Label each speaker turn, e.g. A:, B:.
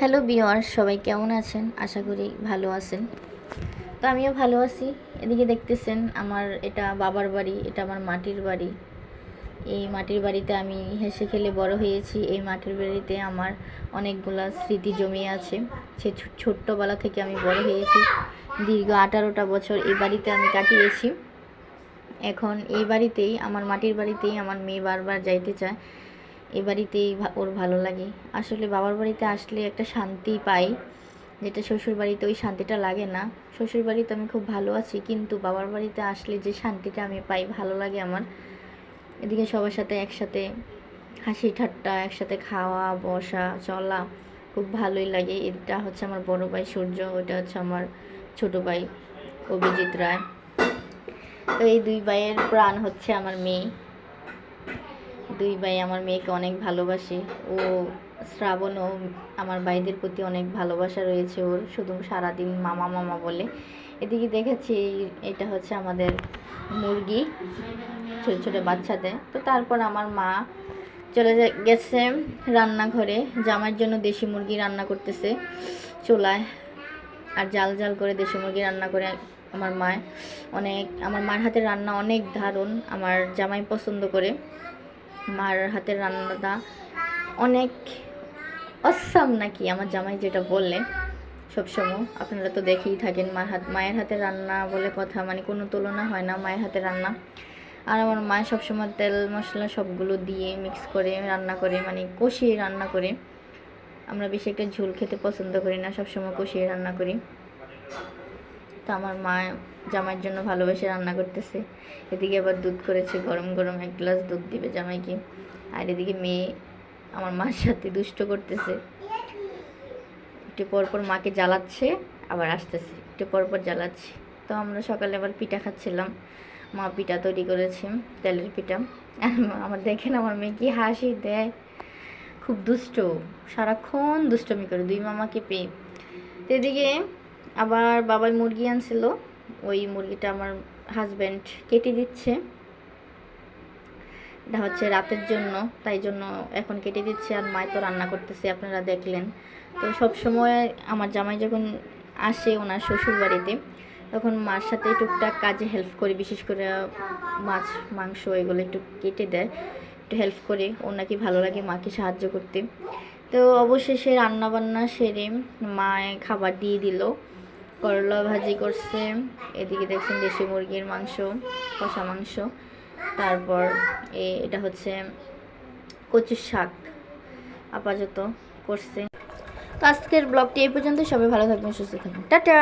A: Hello beware সবাই কেমন আছেন? আশা করি ভালো আছেন। তো আমিও ভালো আছি। এদিকে দেখতেছেন আমার এটা বাবার বাড়ি, এটা আমার মাটির বাড়ি। এই মাটির বাড়িতে আমি হেসে খেলে বড় হয়েছি। এই মাটির বাড়িতে আমার অনেকগুলা স্মৃতি জমিয়ে আছে। সে ছোট্টবেলা থেকে আমি বড় হয়েছি। দীর্ঘ আঠারোটা বছর এই বাড়িতে আমি কাটিয়েছি। এখন এই বাড়িতেই, আমার মাটির বাড়িতেই আমার মেয়ে বারবার যাইতে চায়। এই বাড়িতেই ওর ভালো লাগে। আসলে বাবার বাড়িতে আসলে একটা শান্তি পাই, যেটা শ্বশুর বাড়িতে ওই শান্তিটা লাগে না। শ্বশুর বাড়িতে আমি খুব ভালো আছি, কিন্তু বাবার বাড়িতে আসলে যে শান্তিটা আমি পাই, ভালো লাগে আমার। এদিকে সবার সাথে একসাথে হাসি ঠাট্টা, একসাথে খাওয়া, বসা, চলা খুব ভালোই লাগে। এটা হচ্ছে আমার বড় ভাই সূর্য ওটা হচ্ছে আমার ছোট ভাই অভিজিৎ রায়। তো এই দুই ভাইয়ের প্রাণ হচ্ছে আমার মেয়ে। দুই ভাই আমার মেয়েকে অনেক ভালোবাসে। ও শ্রাবণও আমার ভাইদের প্রতি অনেক ভালোবাসা রয়েছে। ওর শুধু সারাদিন মামা মামা বলে। এদিকে দেখেছি এটা হচ্ছে আমাদের মুরগি, ছোট ছোটো বাচ্চাদের। তো তারপর আমার মা চলে গেছে রান্নাঘরে। জামাইয়ের জন্য দেশি মুরগি রান্না করতেছে চুলায়। আর জাল জাল করে দেশি মুরগি রান্না করে আমার মা অনেক, আমার মার হাতের রান্না অনেক ধারণ আমার জামাই পছন্দ করে। মার হাতের রান্নাটা অনেক অসাম নাকি আমার জামাই যেটা বললে সবসময়। আপনারা তো দেখেই থাকেন মার হাত মায়ের হাতে রান্না বলে কথা মানে কোনো তুলনা হয় না মায়ের হাতে রান্না। আর আমার মা সবসময় তেল মশলা সবগুলো দিয়ে মিক্স করে, রান্না করে মানে কষিয়ে রান্না করে। আমরা বেশি একটা ঝোল খেতে পছন্দ করি না, সবসময় কষিয়ে রান্না করি। তো আমার মা জামাইয়ের জন্য ভালোবেসে রান্না করতেছে। এদিকে আবার দুধ করেছে, গরম গরম এক গ্লাস দুধ দিবে জামাইকে। আর এদিকে মেয়ে আমার মার সাথে দুষ্ট করতেছে। একটু পর পর মাকে জ্বালাচ্ছে, আবার আসতেছে। একটু পর পর জ্বালাচ্ছে। তো আমরা সকালে আবার পিঠা খাচ্ছিলাম। মা পিঠা তৈরি করেছে, তেলের পিঠা। আমার দেখেন আমার মেয়ে কি হাসি দেয়। খুব দুষ্ট, সারাক্ষণ দুষ্টমি করে, দুই মামাকে পেয়ে। এদিকে আবার বাবাই মুরগি আনছিল। ওই মুরগিটা আমার হাজব্যান্ড কেটে দিচ্ছে। এটা হচ্ছে রাতের জন্য, তাই জন্য এখন কেটে দিচ্ছে আর মায় তো রান্না করতেছে, আপনারা দেখলেন। তো সব সময় আমার জামাই যখন আসে ওনার শ্বশুর বাড়িতে তখন মার সাথে টুকটাক কাজে হেল্প করি, বিশেষ করে মাছ, মাংস এগুলো একটু কেটে দেয়, একটু হেল্প করে, ওর নাকি ভালো লাগে মাকে সাহায্য করতে। তো অবশেষে রান্নাবান্না সেরে মায়ে খাবার দিয়ে দিল। করলা ভাজি করছে। এদিকে দেখছেন দেশি মুরগির মাংস, কষা মাংস। তারপর এটা হচ্ছে কচুর শাক আপাতত করছে। তো আজকের ব্লগটি এই পর্যন্ত সবাই ভালো থাকবেন, সুস্থ থাকবেন। টাটা!